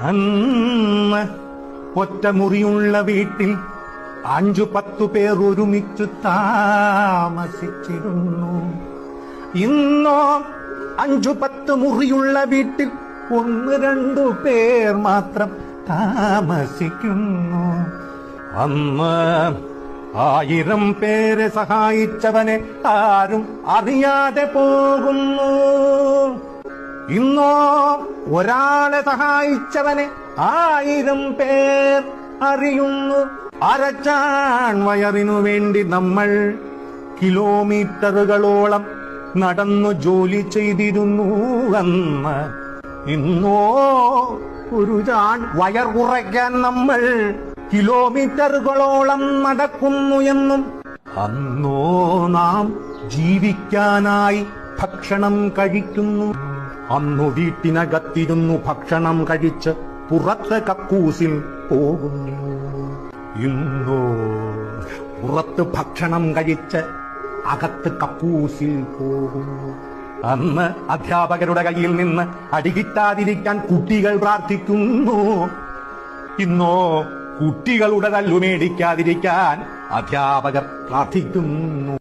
അന്ന് ഒറ്റമുറിയുള്ള വീട്ടിൽ അഞ്ചു പത്തു പേർ ഒരുമിച്ചു താമസിച്ചിരുന്നു. ഇന്നോ അഞ്ചു പത്ത് മുറിയുള്ള വീട്ടിൽ ഒന്ന് രണ്ടു പേർ മാത്രം താമസിക്കുന്നു. അന്ന് ആയിരം പേരെ സഹായിച്ചവനെ ആരും അറിയാതെ പോകുന്നു. ഇന്നോ ഒരാളെ സഹായിച്ചവനെ ആയിരം പേർ അറിയുന്നു. അരച്ചാൺ വയറിനു വേണ്ടി നമ്മൾ കിലോമീറ്ററുകളോളം നടന്നു ജോലി ചെയ്തിരുന്നു എന്ന് ഇന്നോ ഒരു ചാൺ വയർ കുറയ്ക്കാൻ നമ്മൾ കിലോമീറ്ററുകളോളം നടക്കുന്നു എന്നും അന്നോ നാം ജീവിക്കാനായി ഭക്ഷണം കഴിക്കുന്നു. അന്നു വീട്ടിനകത്തിരുന്നു ഭക്ഷണം കഴിച്ച് പുറത്ത് കക്കൂസിൽ പോകുന്നു. ഇന്നോ പുറത്ത് ഭക്ഷണം കഴിച്ച് അകത്ത് കക്കൂസിൽ പോകുന്നു. അന്ന് അധ്യാപകരുടെ കയ്യിൽ നിന്ന് അടികിട്ടാതിരിക്കാൻ കുട്ടികൾ പ്രാർത്ഥിക്കുന്നു. ഇന്നോ കുട്ടികളുടെ തല്ലു മേടിക്കാതിരിക്കാൻ അധ്യാപകർ പ്രാർത്ഥിക്കുന്നു.